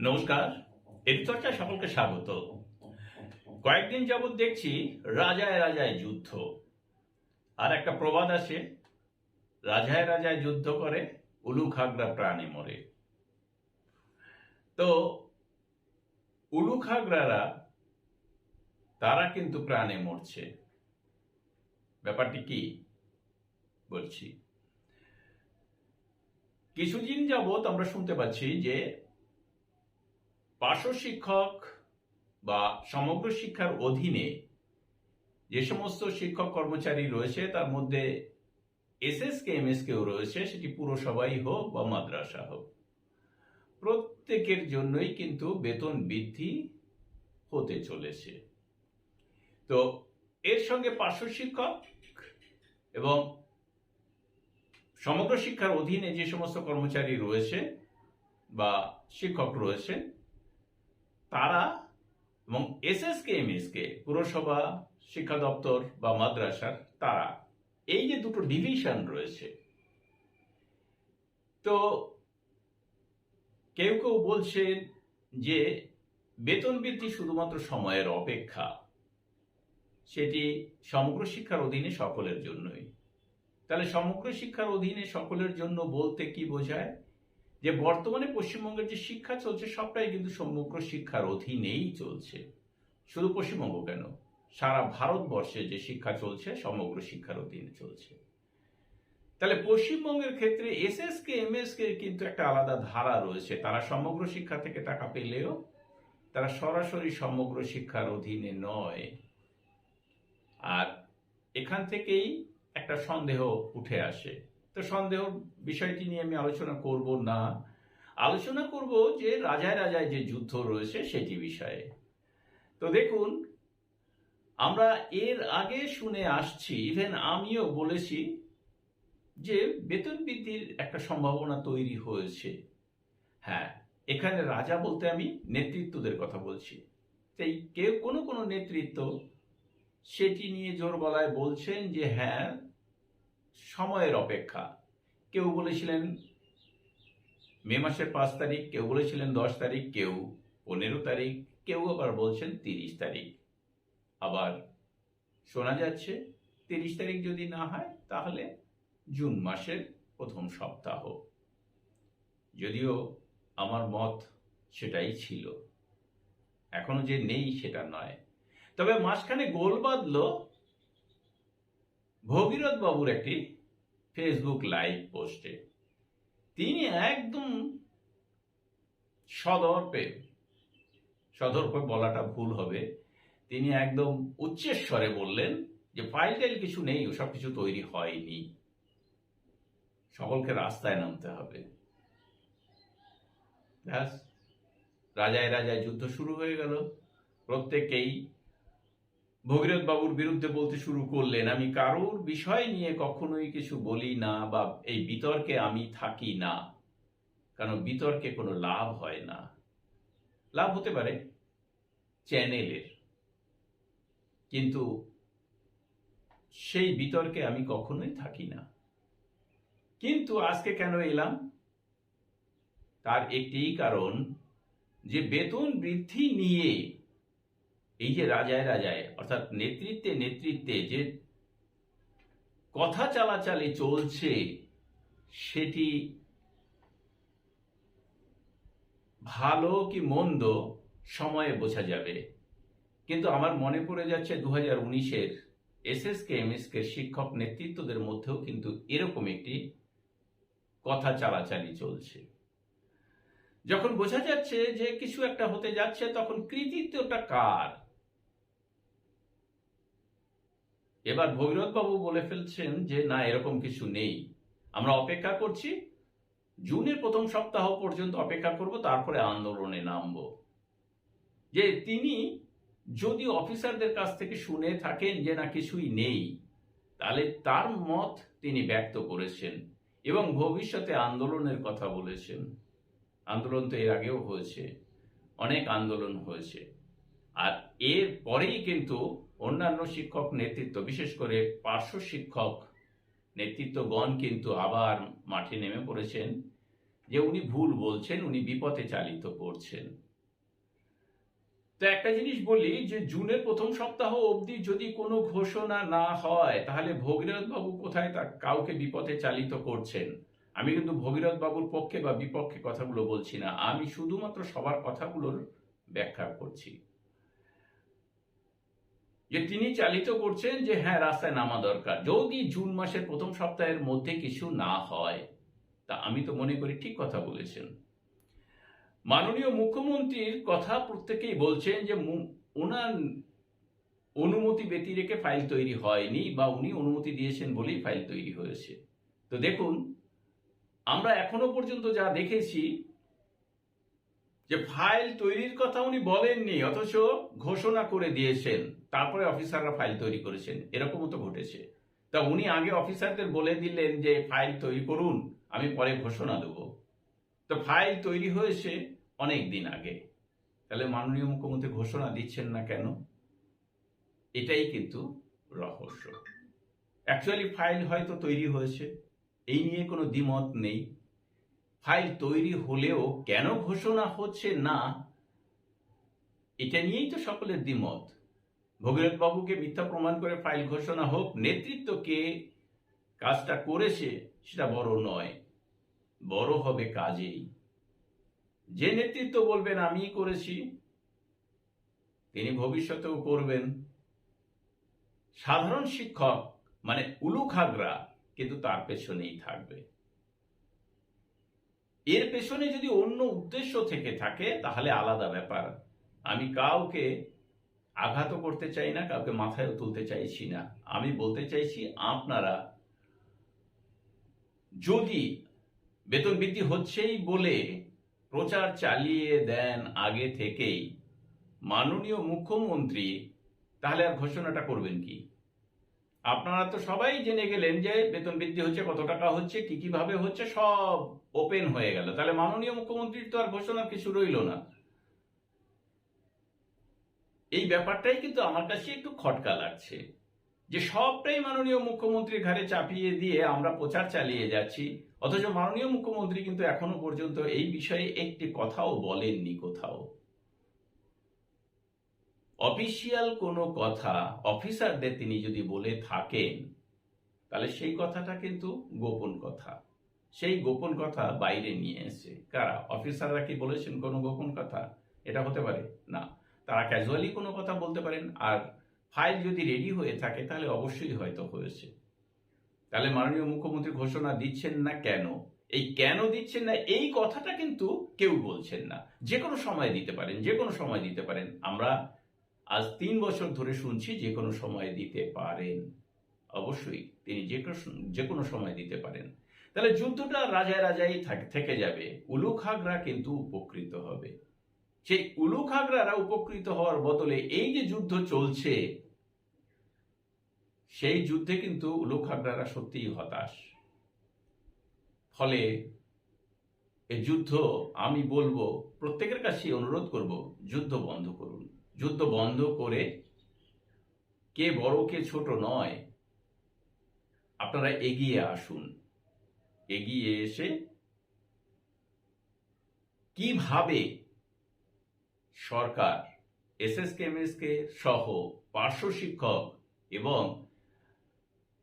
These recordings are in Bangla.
নমস্কার এডিচর্চায় সকলকে স্বাগত। কয়েকদিন যাবৎ দেখছি রাজায় রাজায় যুদ্ধ। আর একটা প্রবাদ আছে, রাজায় রাজায় যুদ্ধ করে, উলু খাগড়া প্রাণে মরে। তো, উলু খাগড়ারা, তারা কিন্তু প্রাণে মরছে। ব্যাপারটি কি বলছি? কিছুদিন যাবৎ আমরা শুনতে পাচ্ছি যে পার্শ্ব শিক্ষক বা সমগ্র শিক্ষার অধীনে যে সমস্ত শিক্ষক কর্মচারী রয়েছে, তার মধ্যে S S K M S কেও রয়েছে, সেটি পুরসভাই হোক বা মাদ্রাসা হোক। প্রত্যেকের জন্যই কিন্তু বেতন বৃদ্ধি হতে চলেছে। তো এর সঙ্গে পার্শ্ব শিক্ষক এবং সমগ্র শিক্ষার অধীনে যে সমস্ত কর্মচারী রয়েছে বা শিক্ষক রয়েছে তারা এবং এসএসকে এমএসকে পুরসভা, শিক্ষা দপ্তর বা মাদ্রাসার তারা এই যে দুটো ডিভিশন রয়েছে। তো কেউ কেউ বলছেন যে বেতন বৃদ্ধি শুধুমাত্র সময়ের অপেক্ষা, সেটি সমগ্র শিক্ষার অধীনে সকলের জন্যই। তাহলে সমগ্র শিক্ষার অধীনে সকলের জন্য বলতে কি বোঝায়? যে বর্তমানে পশ্চিমবঙ্গের যে শিক্ষা চলছে, সবটাই কিন্তু সমগ্র শিক্ষার অধীনেই চলছে। শুধু পশ্চিমবঙ্গ কেন? সারা ভারতবর্ষে যে শিক্ষা চলছে, সমগ্র শিক্ষার অধীনে চলছে। তাহলে পশ্চিমবঙ্গের ক্ষেত্রে S S K M S K কিন্তু একটা আলাদা ধারা রয়েছে। তারা সমগ্র শিক্ষা থেকে টাকা পেলেও তারা সরাসরি সমগ্র শিক্ষার অধীনে নয়। আর এখান থেকেই একটা সন্দেহ উঠে আসে। তো সন্দেহ বিষয়টি নিয়ে আমি আলোচনা করব না। আলোচনা করব যে রাজায় রাজায় যে যুদ্ধ রয়েছে সেটি বিষয়ে। তো দেখুন, আমরা এর আগে শুনে আসছি ইভেন আমিও বলেছি যে বেতন বৃদ্ধির একটা সম্ভাবনা তৈরি হয়েছে। হ্যাঁ এখানে রাজা বলতে আমি নেতৃত্বদের কথা বলছি। তাই কেউ কোনো কোনো নেতৃত্ব সেটি নিয়ে জোর গলায় বলছেন যে হ্যাঁ সময়ের অপেক্ষা। কেউ বলেছিলেন মে মাসের পাঁচ তারিখ, কেউ বলেছিলেন দশ তারিখ, কেউ পনেরো তারিখ, কেউ আবার বলছেন তিরিশ তারিখ। আবার শোনা যাচ্ছে তিরিশ তারিখ যদি না হয়, তাহলে জুন মাসের প্রথম সপ্তাহ। যদিও আমার মত সেটাই ছিল। এখনও যে নেই সেটা নয়। তবে মাঝখানে গোল বাঁধল ভগীরথ বাবুর একটি ফেসবুক লাইভ পোস্টে তিনি একদম সদর্পে সদর্পে বলাটা ভুল হবে। তিনি একদম উচ্চেস্বরে বললেন যে ফাইল টাইল কিছু নেই, ওসব কিছু তৈরি হয়নি। সকলকে রাস্তায় নামতে হবে। রাজায় রাজায় যুদ্ধ শুরু হয়ে গেল। প্রত্যেকেই ভগীরথ বাবুর বিরুদ্ধে বলতে শুরু করলেন, আমি কারোর বিষয় নিয়ে কখনোই কিছু বলি না বা এই বিতর্কে আমি থাকি না। কারণ বিতর্কে কোনো লাভ হয় না। লাভ হতে পারে চ্যানেলের। কিন্তু সেই বিতর্কে আমি কখনোই থাকি না। কিন্তু আজকে কেন এলাম? তার একটিই কারণ, যে বেতন বৃদ্ধি নিয়ে এই যে রাজায় রাজায়, অর্থাৎ নেতৃত্বে নেতৃত্বে যে কথা চালাচালি চলছে, সেটি ভালো কি মন্দ সময়ে বোঝা যাবে। কিন্তু আমার মনে পড়ে যাচ্ছে দু হাজার উনিশের S S K M S K শিক্ষক নেতৃত্বদের মধ্যেও কিন্তু এরকম একটি কথা চালাচালি চলছে। যখন বোঝা যাচ্ছে যে কিছু একটা হতে যাচ্ছে, তখন কৃতিত্বটা কার? এবার ভৈরব বাবু বলে ফেলছেন যে, না, এরকম কিছু নেই। আমরা অপেক্ষা করছি। জুনের প্রথম সপ্তাহ পর্যন্ত অপেক্ষা করব, তারপরে আন্দোলনে নামব। যে তিনি যদি অফিসারদের কাছ থেকে শুনে থাকেন যে, না, কিছুই নেই, তাহলে তার মত তিনি ব্যক্ত করেছেন এবং ভবিষ্যতে আন্দোলনের কথা বলেছেন। আন্দোলন তো এর আগেও হয়েছে, অনেক আন্দোলন হয়েছে। আর এর পরেই কিন্তু অন্যান্য শিক্ষক নেতৃত্ব, বিশেষ করে পার্শ্ব শিক্ষক নেতৃত্বগণ কিন্তু আবার মাঠে নেমে পড়েছেন যে উনি ভুল বলছেন, উনি বিপথে চালিত করছেন। তো একটা জিনিস বলি যে জুনের প্রথম সপ্তাহ অবধি যদি কোনো ঘোষণা না হয়, তাহলে ভগীরথ বাবু কোথায় তা কাউকে বিপথে চালিত করছেন? আমি কিন্তু ভগীরথ বাবুর পক্ষে বা বিপক্ষে কথাগুলো বলছি না। আমি শুধুমাত্র সবার কথাগুলোর ব্যাখ্যা করছি। যে তিনি চালিত করছেন যে হ্যাঁ রাস্তায় নামা দরকার। যদি জুন মাসের প্রথম সপ্তাহের মধ্যে কিছু না হয়, তা আমি তো মনে করি ঠিক কথা বলেছেন। মাননীয় মুখ্যমন্ত্রীর কথা প্রত্যেকেই বলছেন যে ওনার অনুমতি ব্যতি রেখে ফাইল তৈরি হয়নি বা উনি অনুমতি দিয়েছেন বলেই ফাইল তৈরি হয়েছে। তো দেখুন, আমরা এখনও পর্যন্ত যা দেখেছি যে ফাইল তৈরির কথা উনি বলেননি, অথচ ঘোষণা করে দিয়েছেন। তারপরে অফিসাররা ফাইল তৈরি করেছেন। এরকমও তো ঘটেছে। তা উনি আগে অফিসারদের বলে দিলেন যে, ফাইল তৈরি করুন, আমি পরে ঘোষণা দেব। তো ফাইল তৈরি হয়েছে অনেক দিন আগে। তাহলে মাননীয় মুখ্যমন্ত্রী ঘোষণা দিচ্ছেন না কেন? এটাই কিন্তু রহস্য। অ্যাকচুয়ালি ফাইল হয়তো তৈরি হয়েছে। এই নিয়ে কোনো দ্বিমত নেই। ফাইল তৈরি হলেও কেন ঘোষণা হচ্ছে না, এটা নিয়েই তো সকলের দ্বিমত। বাবুকে মিথ্যা প্রমাণ করে ফাইল ঘোষণা হোক নেতৃত্বকে কাজটা করেছে সেটা বড় নয়, বড় হবে কাজেই। যে নেতৃত্ব বলবেন, আমিই করেছি, তিনি ভবিষ্যতেও করবেন। সাধারণ শিক্ষক মানে উলুখাগরা কিন্তু তার পেছনেই থাকবে। এর পেছনে যদি অন্য উদ্দেশ্য থেকে থাকে, তাহলে আলাদা ব্যাপার। আমি কাউকে আঘাত করতে চাই না, কাউকে মাথায় তুলতে চাইছি না। আমি বলতে চাইছি, আপনারা যদি বেতন বৃদ্ধি হচ্ছেই বলে প্রচার চালিয়ে দেন আগে থেকেই মাননীয় মুখ্যমন্ত্রী, তাহলে আর ঘোষণাটা করবেন কি? আপনারা তো সবাই জেনে গেলেন যে বেতন বৃদ্ধি হচ্ছে, কত টাকা হচ্ছে, কি কীভাবে হচ্ছে, সব ওপেন হয়ে গেল। তাহলে মাননীয় মুখ্যমন্ত্রীর তো আর ঘোষণার কিছু রইল না। এই ব্যাপারটাই কিন্তু আমার কাছে একটু খটকা লাগছে। যে সবটাই মাননীয় মুখ্যমন্ত্রীর ঘাড়ে চাপিয়ে দিয়ে আমরা প্রচার চালিয়ে যাচ্ছি, অথচ মাননীয় মুখ্যমন্ত্রী কিন্তু এখনও পর্যন্ত এই বিষয়ে একটি কথাও বলেননি কোথাও। অফিসিয়াল কোনো কথা অফিসারদের তিনি যদি বলে থাকেন, তাহলে সেই কথাটা কিন্তু গোপন কথা। সেই গোপন কথা বাইরে নিয়ে এসে কারা? অফিসাররা কি বলেছেন কোনো গোপন কথা? এটা হতে পারে? না। তারা ক্যাজুয়ালি কোনো কথা বলতে পারেন, আর ফাইল যদি রেডি হয়ে থাকে, তাহলে অবশ্যই হয়তো হয়েছে। তাহলে মাননীয় মুখ্যমন্ত্রী ঘোষণা দিচ্ছেন না কেন? এই কেন দিচ্ছেন না, এই কথাটা কিন্তু কেউ বলছেন না। যে কোনো সময় দিতে পারেন, যে কোনো সময় দিতে পারেন। আমরা আজ তিন বছর ধরে শুনছি যে কোনো সময় দিতে পারেন। অবশ্যই তিনি যে যে কোনো সময় দিতে পারেন। তাহলে যুদ্ধটা রাজায় রাজাই থাক- যাবে। উলুখাগরা কিন্তু উপকৃত হবে। সেই উলুখাগরারা উপকৃত হওয়ার বদলে এই যে যুদ্ধ চলছে, সেই যুদ্ধে কিন্তু উলুখাগরারা সত্যিই হতাশ। ফলে এই যুদ্ধ আমি বলব, প্রত্যেকের কাছে অনুরোধ করব, যুদ্ধ বন্ধ করুন। যুদ্ধ বন্ধ করে কে বড় কে ছোট নয়, আপনারা এগিয়ে আসুন। এগিয়ে এসে কীভাবে সরকার এসএসকেএমএসকে সহ পার্শ্ব শিক্ষক এবং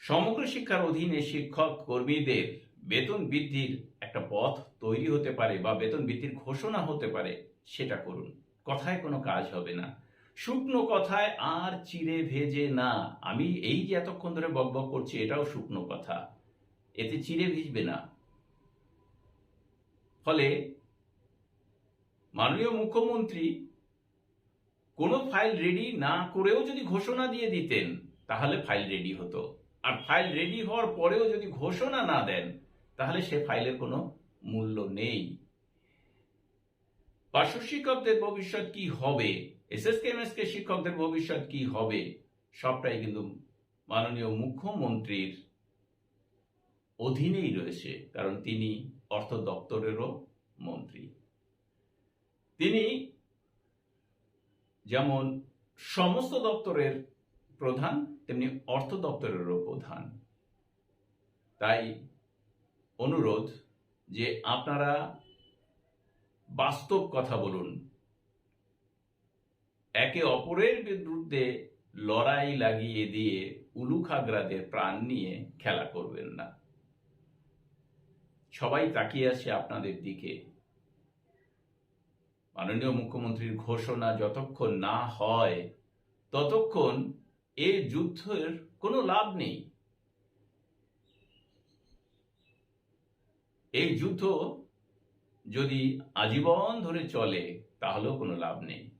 সমগ্র শিক্ষার অধীনে শিক্ষক কর্মীদের বেতন বৃদ্ধির একটা পথ তৈরি হতে পারে বা বেতন বৃদ্ধির ঘোষণা হতে পারে, সেটা করুন। কথায় কোনো কাজ হবে না। শুকনো কথায় আর চিড়ে ভেজে না। আমি এই যে এতক্ষণ ধরে বকবক করছি, এটাও শুকনো কথা। এতে চিড়ে ভিজবে না। ফলে মাননীয় মুখ্যমন্ত্রী কোনো ফাইল রেডি না করেও যদি ঘোষণা দিয়ে দিতেন, তাহলে ফাইল রেডি হতো। আর ফাইল রেডি হওয়ার পরেও যদি ঘোষণা না দেন, তাহলে সে ফাইলের কোনো মূল্য নেই। পার্শ্ব শিক্ষকদের ভবিষ্যৎ কি হবে? এসএসকেএমএসকে শিক্ষকদের ভবিষ্যৎ কি হবে? সবটাই কিন্তু মাননীয় মুখ্যমন্ত্রীর অধীনেই রয়েছে, কারণ তিনি অর্থ দপ্তরেরও মন্ত্রী। তিনি যেমন সমস্ত দপ্তরের প্রধান, তেমনি অর্থ দপ্তরেরও প্রধান। তাই অনুরোধ যে আপনারা বাস্তব কথা বলুন। একে অপরের বিরুদ্ধে লড়াই লাগিয়ে দিয়ে উলুখাগড়াদের প্রাণ নিয়ে খেলা করবেন না। সবাই তাকিয়ে আছে আপনাদের দিকে। মাননীয় মুখ্যমন্ত্রীর ঘোষণা যতক্ষণ না হয়, ততক্ষণ এ যুদ্ধের কোনো লাভ নেই। এই যুদ্ধ যদি আজীবন ধরে চলে, তাহলেও কোনো লাভ নেই।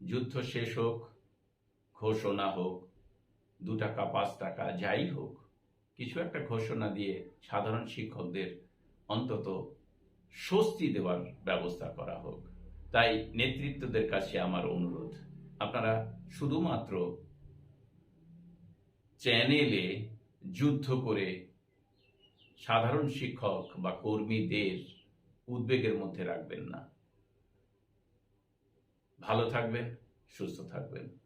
যুদ্ধ শেষ হোক, ঘোষণা হোক, দু টাকা, পাঁচ টাকা, যাই হোক, কিছু একটা ঘোষণা দিয়ে সাধারণ শিক্ষকদের অন্তত স্বস্তি দেওয়ার ব্যবস্থা করা হোক। তাই নেতৃত্বদের কাছে আমার অনুরোধ, আপনারা শুধুমাত্র চ্যানেলে যুদ্ধ করে সাধারণ শিক্ষক বা কর্মীদের উদ্বেগের মধ্যে রাখবেন না। ভালো থাকবেন সুস্থ থাকবেন।